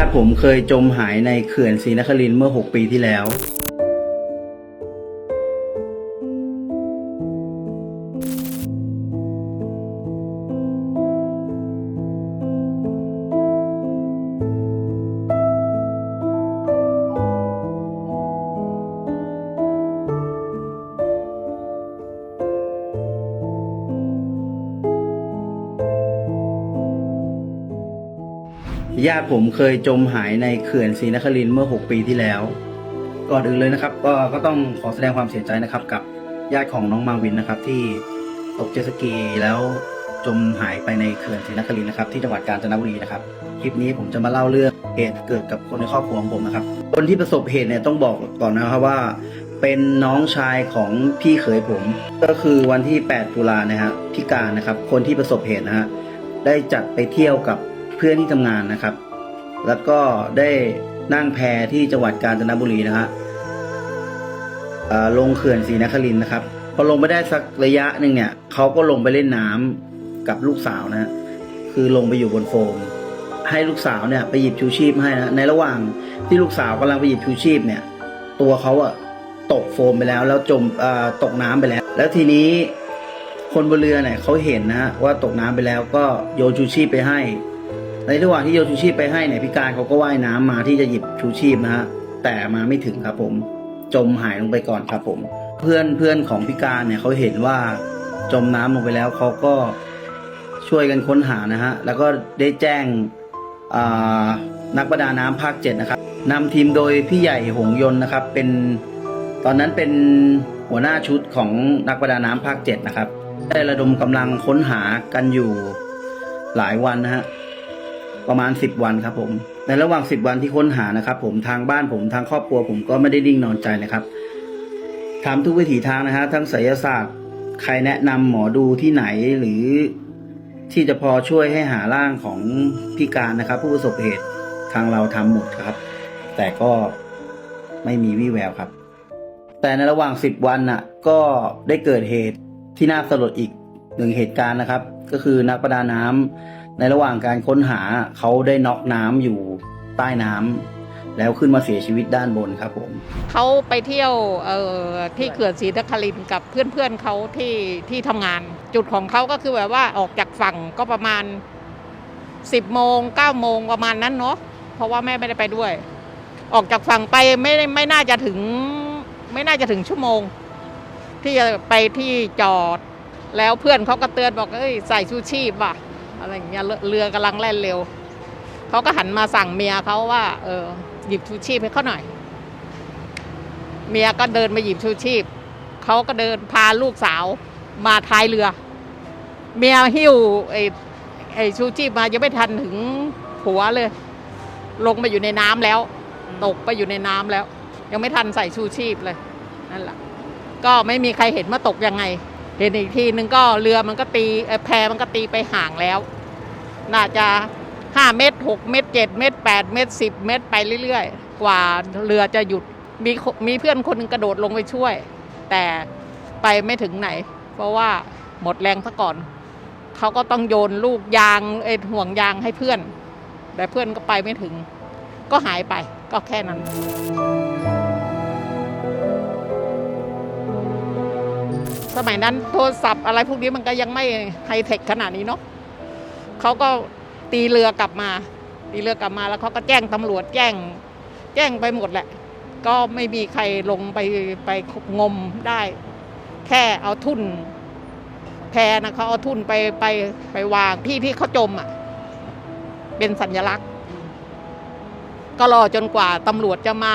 าติผมเคยจมหายในเขื่อนศรีนครินทร์เมื่อ 6 ปีที่แล้ว ญาติผมเคยจมหายในเขื่อนศรีนครินทร์เมื่อ 6 ปีที่แล้ว ก่อนอื่นเลยนะครับ ก็ก็ต้องขอแสดงความเสียใจนะครับ กับญาติของน้องมาวินนะครับ ที่ตกเจ็ตสกีแล้วจมหายไปในเขื่อนศรีนครินทร์นะครับ ที่จังหวัดกาญจนบุรีนะครับคลิปนี้ผมจะมาเล่าเรื่องเหตุเกิดกับคนในครอบครัวของผมนะครับ คนที่ประสบเหตุเนี่ยต้องบอกก่อนนะครับว่า เป็นน้องชายของพี่เขยผม ก็คือวันที่ 8 ตุลานะฮะพี่การนะครับ คนที่ประสบเหตุนะฮะได้จัดไปเที่ยวกับ เพื่อนที่ทำงานนะครับ แล้วก็ได้นั่งแพที่จังหวัดกาญจนบุรีนะฮะอ่อลงเขื่อนศรีนครินทร์นะครับ พอลงไปได้สักระยะหนึ่งเนี่ยเขาก็ลงไปเล่นน้ำกับลูกสาวนะคือลงไปอยู่บนโฟม ให้ลูกสาวเนี่ยไปหยิบชูชีพให้นะในระหว่างที่ลูกสาวกำลังไปหยิบชูชีพเนี่ย ตัวเขาอะตกโฟมไปแล้วแล้วจมอ่อตกน้ำไปแล้ว แล้วทีนี้คนบนเรือเนี่ยเขาเห็นนะว่าตกน้ำไปแล้วก็โยนชูชีพไปให้ ในระหว่างที่โยนชูชีพไปให้เนี่ยพิการเขาก็ว่ายน้ำมาที่จะหยิบชูชีพนะฮะแต่มาไม่ถึงครับผม จมหายลงไปก่อนครับผม เพื่อนเพื่อนของพิการเนี่ยเขาเห็นว่าจมน้ำลงไปแล้วเขาก็ช่วยกันค้นหานะฮะแล้วก็ได้แจ้งนักประดาน้ำภาคเจ็ดนะครับนำทีมโดยพี่ใหญ่หงยนต์นะครับ เป็นตอนนั้นเป็นหัวหน้าชุดของนักประดาน้ำภาคเจ็ดนะครับ ได้ระดมกำลังค้นหากันอยู่หลายวันนะฮะ ประมาณ 10 วันครับผมในระหว่าง 10 วันที่ค้นหานะครับ ผมทางบ้านผมทางครอบครัว ผมก็ไม่ได้นิ่งนอนใจนะครับทำทุกวิถีทางนะฮะทั้งไสยศาสตร์ใครแนะนำหมอดูที่ไหนหรือที่จะพอช่วยให้หาร่างของพิการนะครับ ผู้ประสบเหตุทางเราทำหมดครับ แต่ก็ไม่มีวี่แววครับ แต่ในระหว่าง 10 วันน่ะ ก็ได้เกิดเหตุที่น่าสลดอีกหนึ่งเหตุการณ์นะครับ ก็คือนักประดาน้ำ ในระหว่างการค้นหาเขาได้น็อกน้ำอยู่ใต้น้ำแล้วขึ้นมาเสียชีวิตด้านบนครับผม เขาไปเที่ยวเอ่อที่เขื่อนศรีนครินทร์กับเพื่อนๆเขาที่ที่ทำงาน จุดของเขาก็คือแบบว่าออกจากฝั่งก็ประมาณ 10โมง9โมงประมาณนั้นเนาะเพราะว่าแม่ไม่ได้ไปด้วย ออกจากฝั่งไปไม่ได้ไม่น่าจะถึง ไม่น่าจะถึงชั่วโมง ที่จะไปที่จอด แล้วเพื่อนเขาก็เตือนบอกเอ้ยใส่ชูชีพว่ะ อะไรอย่างเงี้ยเรือเรือกำลังแล่นเร็วเขาก็หันมาสั่งเมียเขาว่า เออหยิบชูชีพให้เขาหน่อย เมียก็เดินมาหยิบชูชีพเขาก็เดินพาลูกสาวมาท้ายเรือ เมียหิ้วไอ้ไอ้ชูชีพมายังไม่ทันถึงหัวเลย ลงไปอยู่ในน้ำแล้ว ตกไปอยู่ในน้ำแล้ว ยังไม่ทันใส่ชูชีพเลยนั่นแหละก็ไม่มีใครเห็นว่าตกยังไง เห็นอีกทีนึงก็เรือมันก็ตีแพมันก็ตีไปห่างแล้ว น่าจะห้าเมตรหกเมตรเจ็ดเมตรแปดเมตรสิบเมตรไปเรื่อยๆ กว่าเรือจะหยุดมีมีเพื่อนคนหนึงกระโดดลงไปช่วย แต่ไปไม่ถึงไหน เพราะว่าหมดแรงซะก่อน เขาก็ต้องโยนลูกยางเอ็ห่วงยางให้เพื่อน แต่เพื่อนก็ไปไม่ถึง ก็หายไปก็แค่นั้น สมัยนั้นโทรศัพท์อะไรพวกนี้มันก็ยังไม่ไฮเทคขนาดนี้เนาะเขาก็ตีเรือกลับมา ตีเรือกลับมาแล้วเขาก็แจ้งตำรวจแจ้ง แจ้งไปหมดแหละ ก็ไม่มีใครลงไปไปงมได้ แค่เอาทุ่นแพนะเขาเอาทุ่นไปไปไปวางที่ที่เขาจมอะ เป็นสัญลักษณ์ ก็รอจนกว่าตำรวจจะมา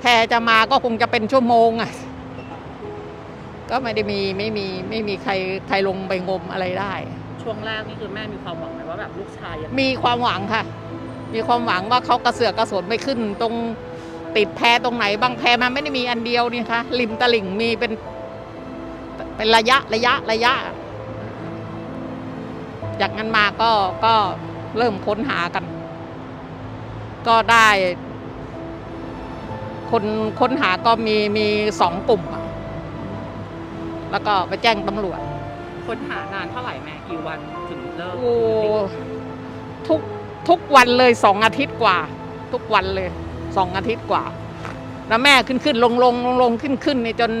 แพจะมาก็คงจะเป็นชั่วโมงอะ ก็ไม่ได้มีไม่มีไม่มีใครใครลงไปงมอะไรได้ ช่วงแรกนี่คือแม่มีความหวังไหมว่าแบบลูกชายยังมีความหวังค่ะ มีความหวังว่าเขากระเสือกกระสนไปขึ้น ตรงติดแพตรงไหนบางแพมันไม่ได้มีอันเดียวนี่คะริมตลิ่งมีเป็น เป็นระยะระยะระยะ จากนั้นมาก็ก็เริ่มค้นหากัน ก็ได้ คนค้นหาก็มีมีสองกลุ่มอะ แล้วก็ไปแจ้งตำรวจค้นหานานเท่าไหร่แม่กี่วันถึงเลิกโอ้ทุกทุกวันเลยสองอาทิตย์กว่า ทุกวันเลยสองอาทิตย์กว่า แล้วแม่ขึ้นขึ้นลงลงลงลงขึ้นขึ้นนี่จน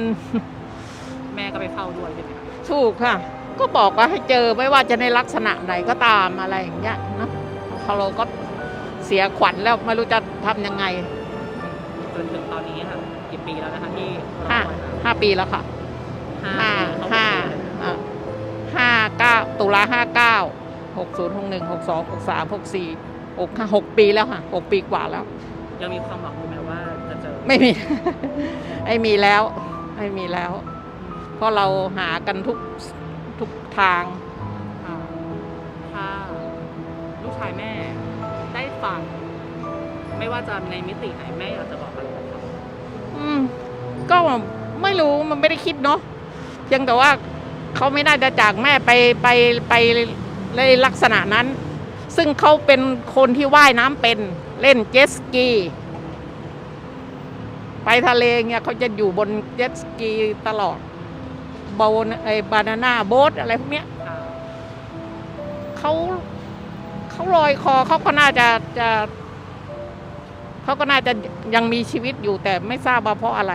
แม่ก็ไปเฝ้าด้วยใช่ไหมคะถูกค่ะ ก็บอกว่าให้เจอไม่ว่าจะในลักษณะไหนก็ตามอะไรอย่างเงี้ยนะเราก็เสียขวัญแล้วไม่รู้จะทำยังไงจนถึงตอนนี้ค่ะกี่ปีแล้วนะคะที่ห้าห้าปีแล้วค่ะ ห้าห้าปีเข้ห้าอะห้าเก้าตุลาห้าเก้าหกศูนย์หกหนึ่งหกสองหกสามหกสี่หกห้าหกปีแล้วค่ะหกปีกว่าแล้ว ยังมีความหวังอยู่ไหมว่าจะเจอไม่มี ไม่มีแล้ว ไม่มีแล้ว เพราะเราหากันทุกทุกทางค่ะถ้าลูกชายแม่ได้ฟัง ไม่ว่าจะในมิติไหนแม่อยากจะบอกอะไรกับเขาอืมก็ไม่รู้มันไม่ได้คิดเนาะ เพียงแต่ว่าเขาไม่น่าจะจากแม่ไปไปไปในลักษณะนั้น ซึ่งเขาเป็นคนที่ว่ายน้ำเป็นเล่นเจ็ตสกี ไปทะเลเนี่ยเขาจะอยู่บนเจ็ตสกีตลอดบนไอ้บานาน่าโบ๊ทอะไรพวกเนี้ยเขาเขาลอยคอเขาก็น่าจะจะเขาก็น่าจะยังมีชีวิตอยู่แต่ไม่ทราบว่าเพราะอะไร